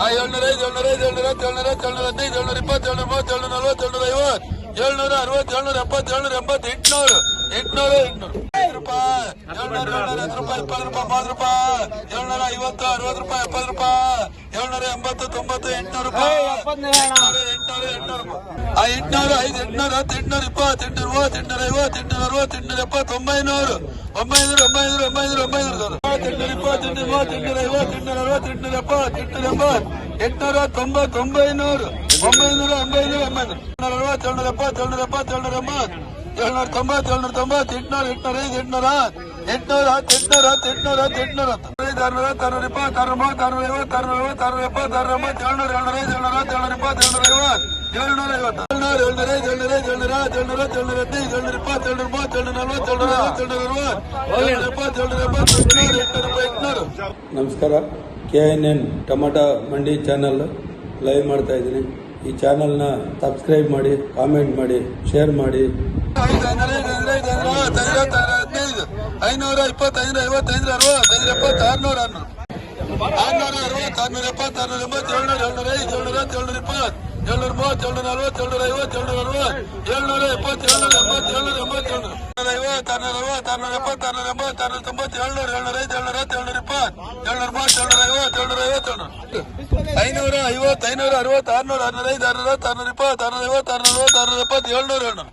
ಆ ಏಳ್ನೂರ ಐದು ಏಳ್ನೂರ ಐದು ಏಳ್ನೂರ ಹತ್ತು ಏಳ್ನೂರ ಹತ್ತು ಏಳ್ನೂರ ಹದಿನೈದು ಏಳ್ನೂರ ಇಪ್ಪತ್ತು ಏಳ್ನೂರ ಮೂವತ್ತು ಏಳ್ನೂರ ನಲ್ವತ್ತು ಏಳ್ನೂರ ಐವತ್ತು ಏಳ್ನೂರ ಅರವತ್ತು ಏಳ್ನೂರ ಎಪ್ಪತ್ತು ಏಳ್ನೂರ ಎಂಬತ್ತು ಎಂಟ್ನೂರು ಎಂಟ್ನೂರು ಎಂಟ್ನೂರು ಐದು ರೂಪಾಯಿ ಏಳ್ನೂರ ಏಳ್ನೂರ ಹತ್ತು ರೂಪಾಯಿ ಇಪ್ಪತ್ತು ರೂಪಾಯಿ ಮೂವತ್ತು ರೂಪಾಯಿ ಏಳ್ನೂರ ಐವತ್ತು ಅರವತ್ತು ರೂಪಾಯಿ ಎಪ್ಪತ್ತು ರೂಪಾಯಿ ಏಳ್ನೂರ ಎಂಬತ್ತು ತೊಂಬತ್ತು ಎಂಟ್ನೂರು ರೂಪಾಯಿ ಎಂಟ್ನೂರು ಎಂಟ್ನೂರು ಎಂಟ್ನೂರು ರೂಪಾಯಿ ಆ ಎಂಟ್ನೂರು ಐದು ಎಂಟ್ನೂರ ಹತ್ತು ಎಂಟ್ನೂರ ಇಪ್ಪತ್ತು ಎಂಟ್ನೂರ ಮೂವತ್ತು ಎಂಟ್ನೂರ ಐವತ್ತು ಎಂಟ್ನೂರ ಅರವತ್ತು ಎಂಟ್ನೂರ ಎಪ್ಪತ್ತು ಒಂಬೈನೂರು ಒಂಬೈನೂರು ಒಂಬೈನೂರು ಒಂಬೈನೂರು ಒಂಬೈನೂರು ಎಂಟ್ನೂರ ಇಪ್ಪತ್ತು ಎಂಟ್ನೂರ ಮೂವತ್ತು ಎಂಟ್ನೂರ ಐವತ್ತು ಎಂಟ್ನೂರ ಅರವತ್ತು ಎಂಟ್ನೂರ ಎಪ್ಪತ್ತು ಎಂಟ್ನೂರ ಎಂಬತ್ತು ಎಂಟ್ನೂರ ತೊಂಬತ್ತು ಒಂಬೈನೂರು ಒಂಬೈನೂರ ಒಂಬೈನೂರ ಒಂಬೈನೂರು ಏಳ್ನೂರ ಅರವತ್ತು ಏಳ್ನೂರ ಎಪ್ಪತ್ತು ಏಳ್ನೂರ ಎಪ್ಪತ್ತು ಏಳ್ನೂರ ಎಂಬತ್ತು ಏಳ್ನೂರ ತೊಂಬತ್ತು ಏಳ್ನೂರ ತೊಂಬತ್ತು ಎಂಟ್ನೂರ ಎಂಟ್ನೂರ ಐದು ಎಂಟ್ನೂರ ಎಂಟ್ನೂರ ಹತ್ತು ಎಂಟ್ನೂರ ಹತ್ತು ಎಂಟ್ನೂರ ಹತ್ತು ಎಂಟ್ನೂರ ಹತ್ತು ಐದು ಆರ್ನೂರ ಹತ್ತು ಆರ್ನೂರ ಇಪ್ಪತ್ತು ಆರ್ನೂರ ಮೂವತ್ತು ಆರ್ನೂರ ಐವತ್ತು ಆರ್ನೂರ ಐವತ್ತು ಆರ್ನೂರ ಎಪ್ಪತ್ತು ಆರ್ನೂರ ಎಂಬತ್ತು ಏಳ್ನೂರ ಏಳ್ನೂರ ಐದು ಏಳ್ನೂರ ಹತ್ತು ಏಳ್ನೂರ ಇಪ್ಪತ್ತು ಏಳ್ನೂರ ಐವತ್ತು ಏಳ್ನೂರ ಐವತ್ತು. ಏಳ್ನೂರ ಏಳ್ನೂರ ಐದು ಏಳ್ನೂರ ಐದು ಏಳ್ನೂರ ಹತ್ತು ಏಳ್ನೂರ ಹತ್ತು ಏಳ್ನೂರ ಹದಿನೈದು ಏಳ್ನೂರ ಇಪ್ಪತ್ತು ಏಳ್ನೂರ ಮೂವತ್ತು ಏಳ್ನೂರ ನಲ್ವತ್ತು ಏಳ್ನೂರ ಐವತ್ತು ಏಳ್ನೂರ ಅರವತ್ತು ಏಳ್ನೂರ ಎಪ್ಪತ್ತು ಏಳ್ನೂರ ಎಂಬತ್ತು ಎಂಟ್ನೂರು ಎಂಟ್ನೂರ ರೂಪಾಯಿ ಎಂಟ್ನೂರು. ನಮಸ್ಕಾರ. ಕೆ ಎನ್ ಎನ್ ಟೊಮಟೊ ಮಂಡಿ ಚಾನಲ್ ಲೈವ್ ಮಾಡ್ತಾ ಇದ್ದೀನಿ. ಈ ಚಾನಲ್ನ ಸಬ್ಸ್ಕ್ರೈಬ್ ಮಾಡಿ ಕಾಮೆಂಟ್ ಮಾಡಿ ಶೇರ್ ಮಾಡಿ. ಐನೂರ ಇಪ್ಪತ್ತೈದು ಐವತ್ತೈದು ಅರವತ್ತೈದು ಎಪ್ಪತ್ತು ಆರ್ನೂರ ಆರ್ನೂರು. ಆರ್ನೂರ ಅರವತ್ತು ಆರ್ನೂರ ಎಪ್ಪತ್ತು ಆರ್ನೂರ ಎಂಬತ್ತು ಏಳ್ನೂರ ಏಳ್ನೂರ ಐದು ಏಳ್ನೂರ ಏಳ್ನೂರ ಇಪ್ಪತ್ತು. ಏಳ್ನೂರ ಮೂವತ್ತು ಏಳ್ನೂರ ನಲ್ವತ್ತು ಏಳ್ನೂರ ಐವತ್ತು ಏಳ್ನೂರ ಅರವತ್ತು ಏಳ್ನೂರ ಎಪ್ಪತ್ತು ಏಳ್ನೂರ ಎಂಬತ್ತು ಏಳ್ನೂರ ಎಂಬತ್ತು ಏಳ್ನೂರ ಐವತ್ತು ಆರ್ನೂರ ಅರವತ್ತು ಆರ್ನೂರ ಎಪ್ಪತ್ತು ಆರ್ನೂರ ಎಂಬತ್ತು ಆರ್ನೂರ ತೊಂಬತ್ತು ಏಳ್ನೂರ ಏಳ್ನೂರ ಐದು ಏಳ್ನೂರ ಹತ್ತು ಏಳ್ನೂರ ಇಪ್ಪತ್ತು ಏಳ್ನೂರ ಮೂವತ್ತು ಏಳ್ನೂರ ಐವತ್ತು ಏಳ್ನೂರ ಐವತ್ತು ಏಳ್ನೂರ ಐನೂರ ಐವತ್ತು ಐನೂರ ಅರವತ್ತು ಆರ್ನೂರ ಆರ್ನೂರ ಐದು ಆರ್ನೂರ ಹತ್ತು ಆರ್ನೂರ ಇಪ್ಪತ್ತು ಆರ್ನೂರ ಐವತ್ತು ಆರ್ನೂರ ಅರವತ್ತು ಆರ್ನೂರ ಎಪ್ಪತ್ತು ಏಳ್ನೂರ ಏಳ್ನೂರ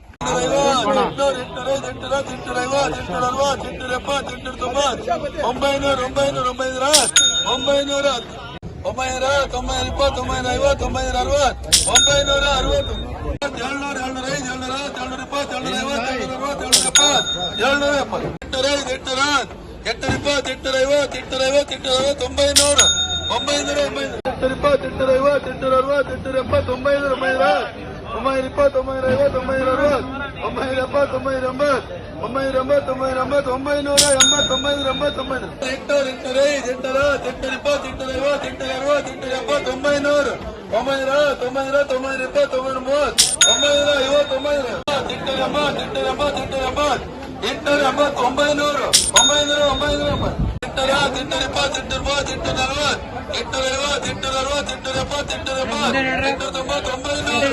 ಒಂಬೈನೂರ ಒಂಬೈನೂರ ಒಂಬೈನೂರ ಒಂಬೈನೂರ ಒಂಬೈನೂರ ತೊಂಬೈನೂರ ಇಪ್ಪತ್ತು ಒಂಬೈನೂರ ಐವತ್ತು ಒಂಬೈನೂರ ಅರವತ್ತು ಒಂಬೈನೂರ ಅರವತ್ತು ಏಳ್ನೂರ ಏಳ್ನೂರ ಐದು ಏಳ್ನೂರ ಹತ್ತು ಏಳ್ನೂರ ಇಪ್ಪತ್ತು ಏಳ್ನೂರ ಐವತ್ತು ಏಳ್ನೂರ ಅರವತ್ತು ಏಳ್ನೂರ ಎಪ್ಪತ್ತು ಏಳ್ನೂರ ಎಪ್ಪತ್ತು ಎಂಟೂರ ಐದು ಎಂಟೂರ ಎಂಟೂರ ಇಪ್ಪತ್ತು ಎಂಟೂರ ಐವತ್ತು ಎಂಟೂರ ಐವತ್ತು ಎಂಟೂರ ಅರವತ್ತು ಒಂಬೈನೂರು ಒಂಬೈನೂರ ಒಂಬೈನೂರ ಎಂಟೂರ ಇಪ್ಪತ್ತು ಎಂಟೂರ ಐವತ್ತು ಎಂಟೂರ ಅರವತ್ತು ಎಂಟೂರ ಎಪ್ಪತ್ತು ಒಂಬೈನೂರ ಒಂಬೈನೂರ ಒಂಬೈನೂರ ಇಪ್ಪತ್ತು ಒಂಬೈನೂರ ಐವತ್ತು ಒಂಬೈನೂರ ಅರವತ್ತು ಒಂಬೈನೂರ ಎಪ್ಪತ್ತು ಒಂಬೈನೂರ ಎಂಬತ್ತು ಒಂಬೈನೂರ ಎಂಬತ್ತು ಒಂಬೈನೂರ ಎಂಬತ್ತು ಒಂಬೈನೂರ ಎಂಬತ್ತು ಒಂಬೈನೂರ ಎಂಬತ್ತು ಒಂಬೈನೂರ ಎಂಟೂರ ಎಂಟೂರ ಐದು ಎಂಟೂರ ಎಂಟೂರ ಇಪ್ಪತ್ತು ಎಂಟೂರ ಐವತ್ತು ಎಂಟೂರ ಅರವತ್ತು ಎಂಟೂರ ಎಪ್ಪತ್ತು ಒಂಬೈನೂರು ಒಂಬೈನೂರ ಒಂಬೈನೂರ ತೊಂಬೈನೂರ ಇಪ್ಪತ್ತು ಒಂಬೈನೂರ ಮೂವತ್ತು ಒಂಬೈನೂರ ಐವತ್ತು ಒಂಬೈನೂರ ಎಂಟೂರ ಎಂಬತ್ತು ಎಂಟೂರ ಎಂಬತ್ತು ಎಂಟೂರ ಎಂಬತ್ತು ಎಂಟೂರ ಎಂಬತ್ತು ಒಂಬೈನೂರು ಒಂಬೈನೂರ ಒಂಬೈನೂರ ಎಂಬತ್ತು ಎಂಟೂರ ಎಂಟೂರ ಇಪ್ಪತ್ತು ಎಂಟೂರ ಮೂವತ್ತು ಎಂಟೂರ ನಲವತ್ತು ಎಂಟೂರ ಐವತ್ತು ಎಂಟೂರ ಅರವತ್ತು తొంభై డెబ్బై తొంభై ఎనభై తొంభై ఎనభై తొంభై ఎనభై తొంభై నూర ఎంబై తొంభై ఎనభై తొంభై తింటూ తింటారు తింటారు తింటారు ఇప్పో తింటారు ఇవ్వ తింటారు ఇవ్వ తింటారు ఎప్పో తొంభై నూరు. తొంభై రా తొంభై రా తొంభై ఇప్పో తొంభై మూడు తొంభై రా ఇవ్వ తొంభై తింటారు అమ్మా తింటారు అమ్మా తింటారు అమ్మా తింటారు అమ్మా తొంభై నూరు. తొంభై నూరు తొంభై నూరు అమ్మా తింటారా తింటారు ఇప్పో తింటారు పో తింటారు అరవై తింటారు ఇవ్వ తింటారు అరవై తింటారు ఎప్పో తింటారు ఎప్పో తింటారు తొంభై తొంభై నూరు.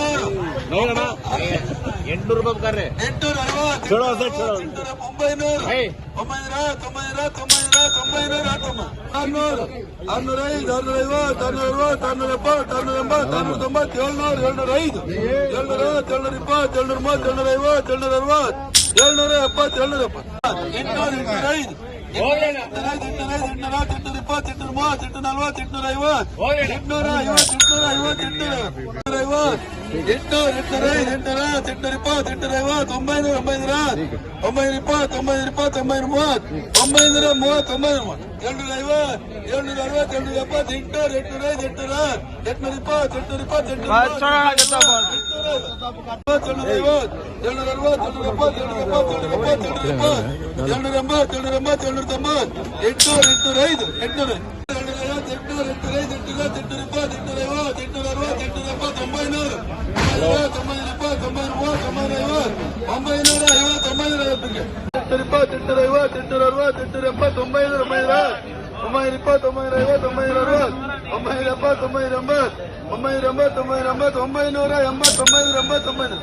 ಎಂಟ್ನೂರು ರೂಪಾಯಿ ಬೇಕಾರೆ ಎಂಟ್ನೂರ ಅರವತ್ತು ಚಲೋ ಸರ್, ಚಲೋ. ಎಂಟ್ನೂರ ಒಂಬೈನೂರು ಏಯ್. ಒಂಬೈನೂರ ತೊಂಬೈನೂರ ತೊಂಬೈನೂರ ತೊಂಬೈನೂರ ಆರ್ನೂರು ಆರ್ನೂರ ಐದು ಆರ್ನೂರ ಐವತ್ತು ಆರ್ನೂರ ಅರವತ್ತು ಆರ್ನೂರ ಎಪ್ಪತ್ತು ಆರ್ನೂರ ಎಂಬತ್ತು ಆರ್ನೂರ ತೊಂಬತ್ತು ಏಳ್ನೂರು ಏಳ್ನೂರ ಐದು ಏಳ್ನೂರ ಹತ್ತು ಏಳ್ನೂರ ಇಪ್ಪತ್ತು ಏಳ್ನೂರ ಮೂವತ್ತು ಏಳ್ನೂರ ಐವತ್ತು ಏಳ್ನೂರ ಅರವತ್ತು ಏಳ್ನೂರ ಎಪ್ಪತ್ತು ಏಳ್ನೂರ ಎಪ್ಪತ್ತು ಎಂಟ್ನೂರ ಎಂಟ್ನೂರ ಐದು ಎಂಟ್ನೂರ ಐದು ಎಂಟ್ನೂರ ಐದು ಎಂಟ್ನೂರ ಹತ್ತು ಎಂಟ್ನೂರ ಇಪ್ಪತ್ತು ಎಂಟ್ನೂರ ಮೂವತ್ತು ಎಂಟ್ನೂರ ನಲ್ವತ್ತು ಎಂಟ್ನೂರ ಐವತ್ತು ಎಂಟ್ನೂರ ಐವತ್ತು ಎಂಟ್ನೂರ ಐವತ್ತು ಎಂಟ್ನೂರ ಎಂಟ್ನೂರ ಐವತ್ತು ಎಂಟ್ನೂರ ಎಂಟ್ನೂರ ಐದು ಎಂಟ್ನೂರ ಹತ್ತು ಎಂಟ್ನೂರ ಇಪ್ಪತ್ತು ಎಂಟ್ನೂರ ಐವತ್ತು ಒಂಬೈನೂರ ಒಂಬೈನೂರ ಒಂಬೈನೂರ ಇಪ್ಪತ್ತು ಒಂಬೈನೂರ ಇಪ್ಪತ್ತು ಒಂಬೈನೂರ ಮೂವತ್ತು ಒಂಬೈನೂರ ಮೂವತ್ತು ಒಂಬೈನೂರ ಮೂವತ್ತು ಏಳ್ನೂರ ಐವತ್ತು ಏಳ್ನೂರ ಅರವತ್ತು ಏಳ್ನೂರ ಎಪ್ಪತ್ತು ಎಂಟ್ನೂರ ಎಂಟ್ನೂರ ಐದು ಎಂಟ್ನೂರ ಎಂಟ್ನೂರ ಇಪ್ಪತ್ತು ಎಂಟ್ನೂರ ಇಪ್ಪತ್ತು ಎಂಟ್ನೂರ ಏಳ್ನೂರ ಐವತ್ತು ಏಳ್ನೂರ ಅರವತ್ತು ಏಳ್ನೂರ ಎಪ್ಪತ್ತು ಏಳ್ನೂರ ಎಪ್ಪತ್ತು ಏಳ್ನೂರ ಎಪ್ಪತ್ತು ಏಳ್ನೂರ ಎಪ್ಪತ್ತು ಏಳ್ನೂರ ಎಂಬತ್ತು ಏಳ್ನೂರ ಎಂಬತ್ತು ಏಳ್ನೂರ ತೊಂಬತ್ತು ಎಂಟ್ನೂರ ಎಂಟ್ನೂರ ಐದು ಎಂಟ್ನೂರ ಏಳ್ನೂರ ಐವತ್ತು ಎಂಟ್ನೂರ ಎಂಟ್ನೂರ ಐದು ಎಂಟ್ನೂರ ಎಂಟ್ನೂರ ಇಪ್ಪತ್ತು ಎಂಟ್ನೂರ ಐವತ್ತು ಎಂಟ್ನೂರ ಅರವತ್ತು ಎಂಟ್ನೂರ ಎಪ್ಪತ್ತು ಒಂಬೈನೂರು ಒಂಬೈನೂರ ಇಪ್ಪತ್ತು ಒಂಬೈನೂರ ಮೂವತ್ತು ಒಂಬೈನೂರ ಐವತ್ತು ಒಂಬೈನೂರ ಐವತ್ತು ಒಂಬೈನೂರ ಐವತ್ತಿಗೆ ಎಂಟ್ನೂರ ಇಪ್ಪತ್ತು ಎಂಟ್ನೂರ ಐವತ್ತು ಎಂಟ್ನೂರ ಅರವತ್ತು ಎಂಟ್ನೂರ ಎಪ್ಪತ್ತು ಒಂಬೈನೂರ ಒಂಬೈನೂರ ಒಂಬೈನೂರ ಇಪ್ಪತ್ತು ಒಂಬೈನೂರ ಐವತ್ತು ಒಂಬೈನೂರ ಅರವತ್ತು ಒಂಬೈನೂರ ಎಪ್ಪತ್ತು ಒಂಬೈನೂರ ಎಂಬತ್ತು ಒಂಬೈನೂರ ಎಂಬತ್ತು ಒಂಬೈನೂರ ಎಂಬತ್ತು ಒಂಬೈನೂರ ಎಂಬತ್ತು ಒಂಬೈನೂರ ಎಂಬತ್ತು ಒಂಬೈನೂರ